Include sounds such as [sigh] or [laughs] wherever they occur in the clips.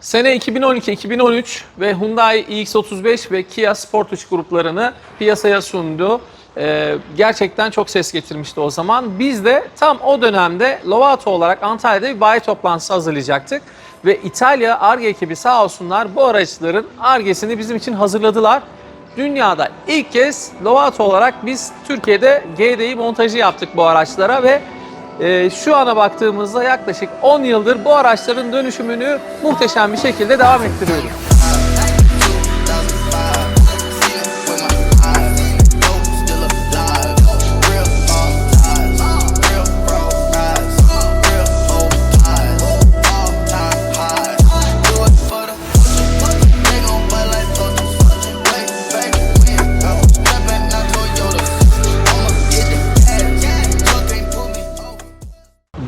Sene 2012-2013 ve Hyundai iX35 ve Kia Sportage gruplarını piyasaya sundu. Ee, gerçekten çok ses getirmişti o zaman. Biz de tam o dönemde Lovato olarak Antalya'da bir bayi toplantısı hazırlayacaktık. Ve İtalya ARGE ekibi sağ olsunlar bu araçların ARGE'sini bizim için hazırladılar. Dünyada ilk kez Lovato olarak biz Türkiye'de GDI montajı yaptık bu araçlara ve ee, şu ana baktığımızda yaklaşık 10 yıldır bu araçların dönüşümünü muhteşem bir şekilde devam ettiriyoruz.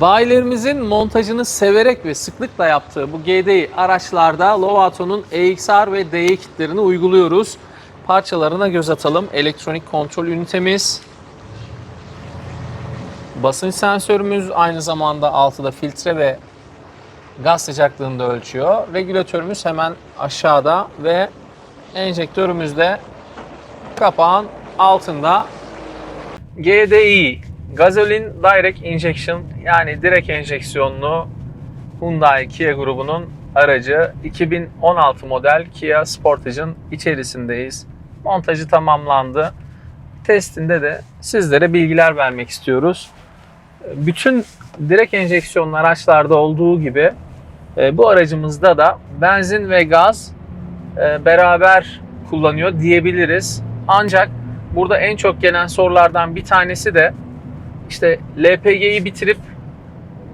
Bayilerimizin montajını severek ve sıklıkla yaptığı bu GDI araçlarda Lovato'nun EXR ve DE kitlerini uyguluyoruz. Parçalarına göz atalım. Elektronik kontrol ünitemiz, basınç sensörümüz aynı zamanda altıda filtre ve gaz sıcaklığını da ölçüyor. Regülatörümüz hemen aşağıda ve enjektörümüz de kapağın altında. GDI Gasoline Direct Injection yani direkt enjeksiyonlu Hyundai Kia grubunun aracı 2016 model Kia Sportage'ın içerisindeyiz. Montajı tamamlandı. Testinde de sizlere bilgiler vermek istiyoruz. Bütün direkt enjeksiyonlu araçlarda olduğu gibi e, bu aracımızda da benzin ve gaz e, beraber kullanıyor diyebiliriz. Ancak burada en çok gelen sorulardan bir tanesi de işte LPG'yi bitirip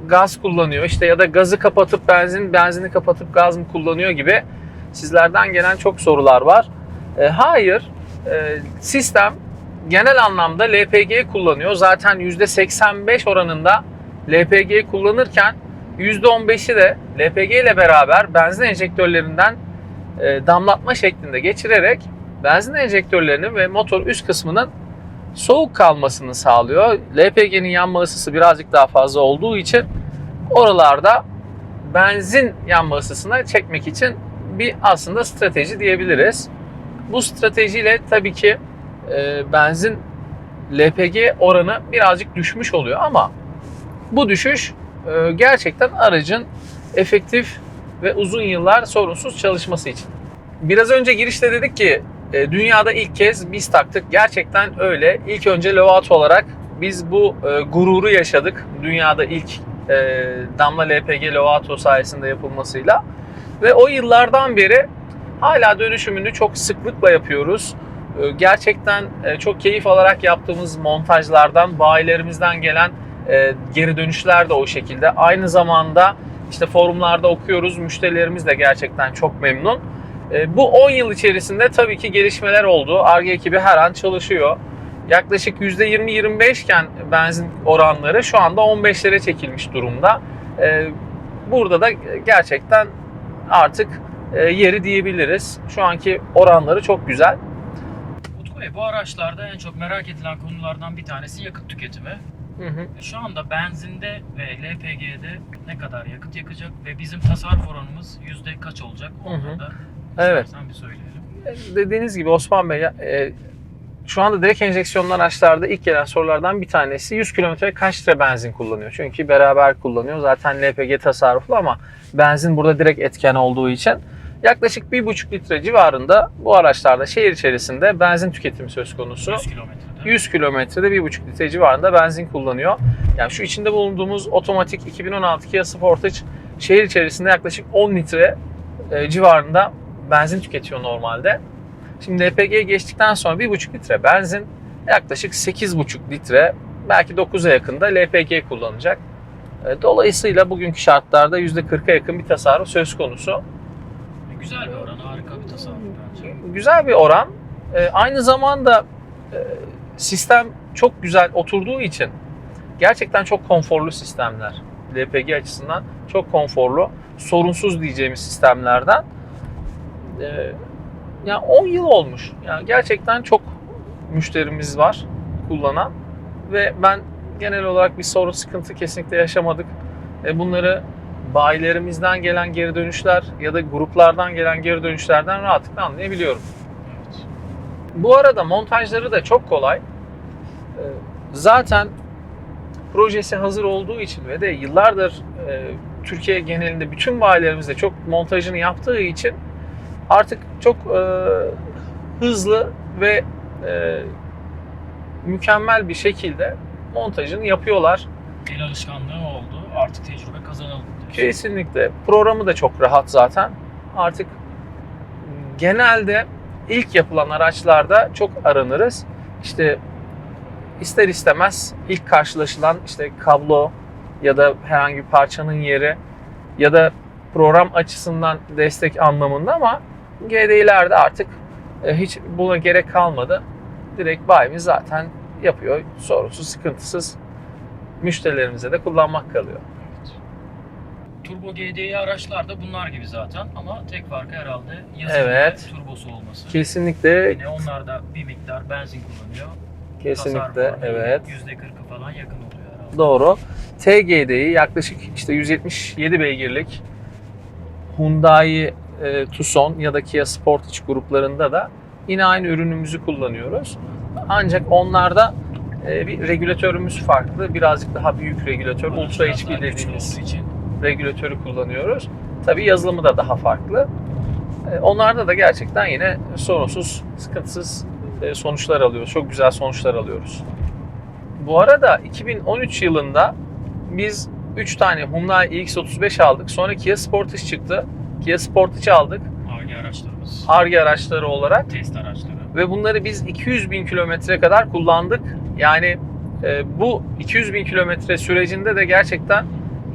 gaz kullanıyor işte ya da gazı kapatıp benzin, benzini kapatıp gaz mı kullanıyor gibi sizlerden gelen çok sorular var. E, hayır, e, sistem genel anlamda LPG kullanıyor. Zaten %85 oranında LPG kullanırken %15'i de LPG ile beraber benzin enjektörlerinden e, damlatma şeklinde geçirerek benzin enjektörlerinin ve motor üst kısmının soğuk kalmasını sağlıyor. LPG'nin yanma ısısı birazcık daha fazla olduğu için oralarda benzin yanma ısısına çekmek için bir aslında strateji diyebiliriz. Bu stratejiyle tabii ki e, benzin LPG oranı birazcık düşmüş oluyor ama bu düşüş e, gerçekten aracın efektif ve uzun yıllar sorunsuz çalışması için. Biraz önce girişte dedik ki e, dünyada ilk kez biz taktık. Gerçekten öyle. İlk önce Lovato olarak biz bu e, gururu yaşadık. Dünyada ilk e, damla LPG Lovato sayesinde yapılmasıyla. Ve o yıllardan beri hala dönüşümünü çok sıklıkla yapıyoruz. E, gerçekten e, çok keyif alarak yaptığımız montajlardan, bayilerimizden gelen e, geri dönüşler de o şekilde. Aynı zamanda işte forumlarda okuyoruz. Müşterilerimiz de gerçekten çok memnun. E, bu 10 yıl içerisinde tabii ki gelişmeler oldu. ARGE ekibi her an çalışıyor. Yaklaşık %20-25 iken benzin oranları şu anda 15'lere çekilmiş durumda. E, Burada da gerçekten artık e, yeri diyebiliriz. Şu anki oranları çok güzel. Utku Bey bu araçlarda en çok merak edilen konulardan bir tanesi yakıt tüketimi. Hı hı. Şu anda benzinde ve LPG'de ne kadar yakıt yakacak ve bizim tasarruf oranımız yüzde kaç olacak? Hı hı. Onları da Evet. istersen bir söyleyelim. Dediğiniz gibi Osman Bey, e, şu anda direkt enjeksiyonlu araçlarda ilk gelen sorulardan bir tanesi 100 kilometre kaç litre benzin kullanıyor? Çünkü beraber kullanıyor. Zaten LPG tasarruflu ama benzin burada direkt etken olduğu için yaklaşık 1,5 litre civarında bu araçlarda şehir içerisinde benzin tüketimi söz konusu. 100 kilometrede. 100 kilometrede 1,5 litre civarında benzin kullanıyor. Yani şu içinde bulunduğumuz otomatik 2016 Kia Sportage şehir içerisinde yaklaşık 10 litre e, civarında benzin tüketiyor normalde. Şimdi LPG'ye geçtikten sonra 1,5 litre benzin, yaklaşık 8,5 litre belki 9'a yakında LPG kullanacak. E, Dolayısıyla bugünkü şartlarda %40'a yakın bir tasarruf söz konusu. Güzel bir oran, harika bir tasarruf bence. güzel bir oran. Ee, aynı zamanda e, sistem çok güzel oturduğu için gerçekten çok konforlu sistemler. LPG açısından çok konforlu, sorunsuz diyeceğimiz sistemlerden. Ee, yani 10 yıl olmuş. Yani gerçekten çok müşterimiz var kullanan ve ben genel olarak bir sorun sıkıntı kesinlikle yaşamadık. E, bunları bayilerimizden gelen geri dönüşler ya da gruplardan gelen geri dönüşlerden rahatlıkla anlayabiliyorum. Evet. Bu arada montajları da çok kolay. Ee, Zaten projesi hazır olduğu için ve de yıllardır e, Türkiye genelinde bütün bayilerimizde çok montajını yaptığı için artık çok e, hızlı ve e, mükemmel bir şekilde montajını yapıyorlar. El alışkanlığı oldu. Artık tecrübe diyorsun. Kesinlikle. Programı da çok rahat zaten. Artık genelde ilk yapılan araçlarda çok aranırız. İşte ister istemez ilk karşılaşılan işte kablo ya da herhangi bir parçanın yeri ya da program açısından destek anlamında ama GD'lerde artık e, hiç buna gerek kalmadı. Direkt bayimiz zaten yapıyor. Sorunsuz, sıkıntısız müşterilerimize de kullanmak kalıyor. Evet. Turbo GDI araçlar da bunlar gibi zaten ama tek farkı herhalde yazılımı Evet. ve turbosu olması. Kesinlikle Yine onlar da bir miktar benzin kullanıyor. Kesinlikle Tasarrufu evet. %40'ı falan yakın oluyor herhalde. Doğru. TGD'yi yaklaşık işte 177 beygirlik Hyundai e, Tucson ya da Kia Sportage gruplarında da yine aynı ürünümüzü kullanıyoruz. Ancak onlarda e, bir regülatörümüz farklı. Birazcık daha büyük regülatör. Ultra HP dediğimiz için regülatörü kullanıyoruz. Tabii yazılımı da daha farklı. E, Onlarda da gerçekten yine sorunsuz, sıkıntısız e, sonuçlar alıyoruz. Çok güzel sonuçlar alıyoruz. Bu arada 2013 yılında biz 3 tane Hyundai iX35 aldık. Sonra Kia Sportage çıktı. Kia Sportage aldık. ARGE araçlarımız, Arge araçları olarak. test araçları. Ve bunları biz 200 bin kilometre kadar kullandık. Yani e, bu 200 bin kilometre sürecinde de gerçekten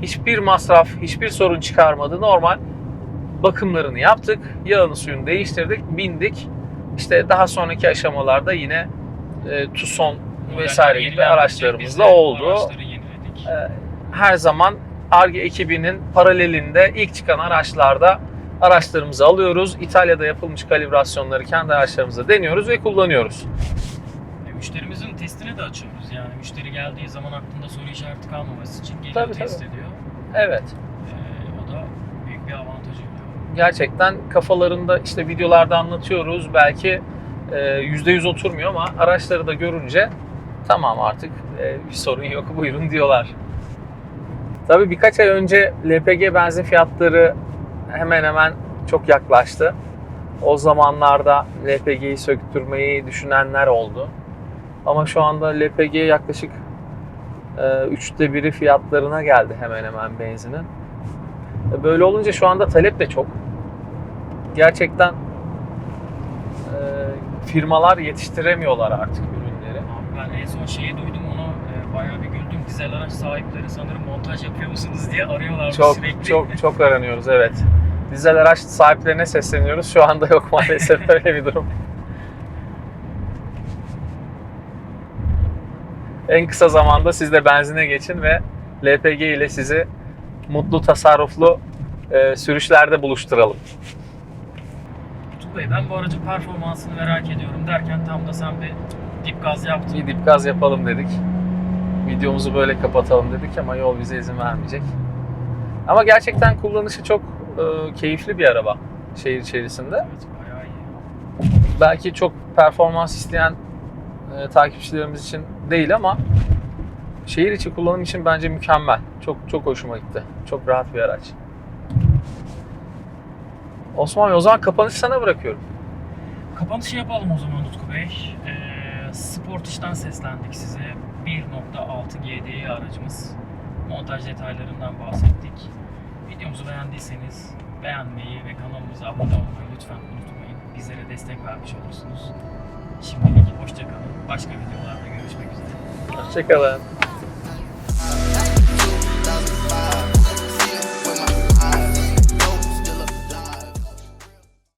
hiçbir masraf, hiçbir sorun çıkarmadı. Normal bakımlarını yaptık, yağını suyunu değiştirdik, bindik. İşte daha sonraki aşamalarda yine e, Tucson vesaire gibi Modeller araçlarımız yenilenecek, da biz de oldu. Araçları yeniledik. E, Her zaman Arge ekibinin paralelinde ilk çıkan araçlarda araçlarımızı alıyoruz. İtalya'da yapılmış kalibrasyonları kendi araçlarımızda deniyoruz ve kullanıyoruz. E, müşterimizin testini de açıyoruz. Yani müşteri geldiği zaman aklında soru işareti kalmaması için geliyor Tabii, test tabii. ediyor. Evet. E, o da büyük bir avantaj oluyor. gerçekten kafalarında işte videolarda anlatıyoruz. Belki e, %100 oturmuyor ama araçları da görünce tamam artık e, bir sorun yok buyurun diyorlar. Tabii birkaç ay önce LPG benzin fiyatları hemen hemen çok yaklaştı. O zamanlarda LPG'yi söktürmeyi düşünenler oldu. Ama şu anda LPG yaklaşık e, üçte biri fiyatlarına geldi hemen hemen benzinin. E, Böyle olunca şu anda talep de çok. Gerçekten e, firmalar yetiştiremiyorlar artık ürünleri. Abi ben en son şeyi duydum onu bayağı bir güldüm. Dizel araç sahipleri sanırım montaj yapıyor musunuz diye arıyorlar Çok sürekli. çok çok aranıyoruz evet. Dizel araç sahiplerine sesleniyoruz. Şu anda yok [laughs] maalesef öyle bir durum. En kısa zamanda siz de benzine geçin ve LPG ile sizi mutlu, tasarruflu e, sürüşlerde buluşturalım. Tuğ Bey ben bu aracın performansını merak ediyorum derken tam da sen bir dip gaz yaptın. Bir dip gaz yapalım dedik. Videomuzu böyle kapatalım dedik ama yol bize izin vermeyecek. Ama gerçekten kullanışı çok e, keyifli bir araba şehir içerisinde. Evet bayağı iyi. Belki çok performans isteyen e, takipçilerimiz için değil ama şehir içi kullanım için bence mükemmel. Çok çok hoşuma gitti. Çok rahat bir araç. Osman o zaman kapanışı sana bırakıyorum. Kapanışı yapalım o zaman Utku Bey. Ee, Sportage'dan seslendik size. 1.6 GDI aracımız. Montaj detaylarından bahsettik. Videomuzu beğendiyseniz beğenmeyi ve kanalımıza abone olmayı lütfen unutmayın. Bizlere destek vermiş olursunuz. Şimdilik hoşçakalın. Başka videolarda görüşmek üzere. Hoşçakalın.